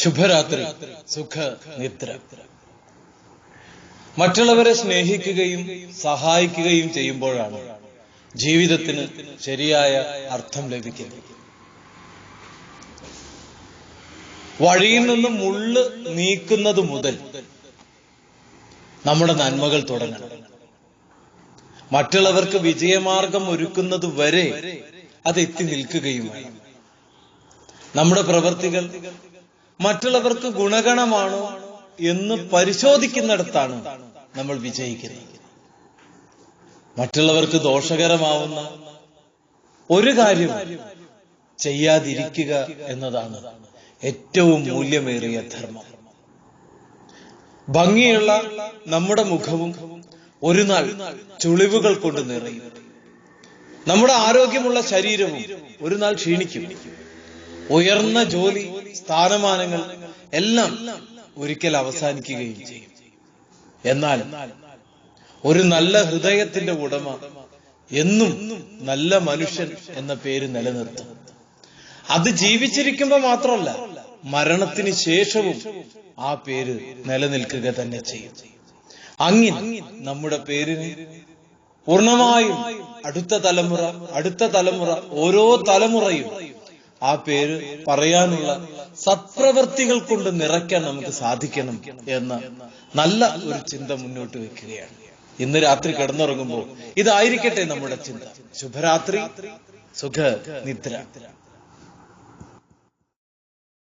ശുഭരാത്രി സുഖ നിദ്ര മറ്റുള്ളവരെ സ്നേഹിക്കുകയും സഹായിക്കുകയും ചെയ്യുമ്പോഴാണ് ജീവിതത്തിന് ശരിയായ അർത്ഥം ലഭിക്കുന്നത്. വഴിയിൽ നിന്ന് മുള്ള് നീക്കുന്നത് മുതൽ നമ്മുടെ നന്മകൾ തുടങ്ങണം. മറ്റുള്ളവർക്ക് വിജയമാർഗം ഒരുക്കുന്നത് വരെ അത് എത്തി നിൽക്കുകയും നമ്മുടെ പ്രവൃത്തികൾ മറ്റുള്ളവർക്ക് ഗുണഗണമാണോ എന്ന് പരിശോധിക്കുന്നിടത്താണ് നമ്മൾ വിജയിക്കുന്നത്. മറ്റുള്ളവർക്ക് ദോഷകരമാവുന്ന ഒരു കാര്യം ചെയ്യാതിരിക്കുക എന്നതാണ് ഏറ്റവും മൂല്യമേറിയ ധർമ്മം. ഭംഗിയുള്ള നമ്മുടെ മുഖവും ഒരു നാൾ ചുളിവുകൾ കൊണ്ട് നിറയും. നമ്മുടെ ആരോഗ്യമുള്ള ശരീരവും ഒരു നാൾ ക്ഷീണിക്കും. ഉയർന്ന ജോലി സ്ഥാനമാനങ്ങൾ എല്ലാം ഒരിക്കൽ അവസാനിക്കുകയും ചെയ്യും. എന്നാൽ ഒരു നല്ല ഹൃദയത്തിന്റെ ഉടമ എന്നും നല്ല മനുഷ്യൻ എന്ന പേര് നിലനിർത്തും. അത് ജീവിച്ചിരിക്കുമ്പോൾ മാത്രമല്ല മരണത്തിന് ശേഷവും ആ പേര് നിലനിൽക്കുക തന്നെ ചെയ്യും. അങ്ങനെ നമ്മുടെ പേരിന് പൂർണമായും അടുത്ത തലമുറ അടുത്ത തലമുറ ഓരോ തലമുറയും ആ പേര് പറയാനുള്ള സത്പ്രവർത്തികൾ കൊണ്ട് നിറയ്ക്കാൻ നമുക്ക് സാധിക്കണം എന്ന നല്ല ഒരു ചിന്ത മുന്നോട്ട് വെക്കുകയാണ്. ഇന്ന് രാത്രി കിടന്നുറങ്ങുമ്പോൾ ഇതായിരിക്കട്ടെ നമ്മുടെ ചിന്ത. ശുഭരാത്രി സുഖ നിദ്ര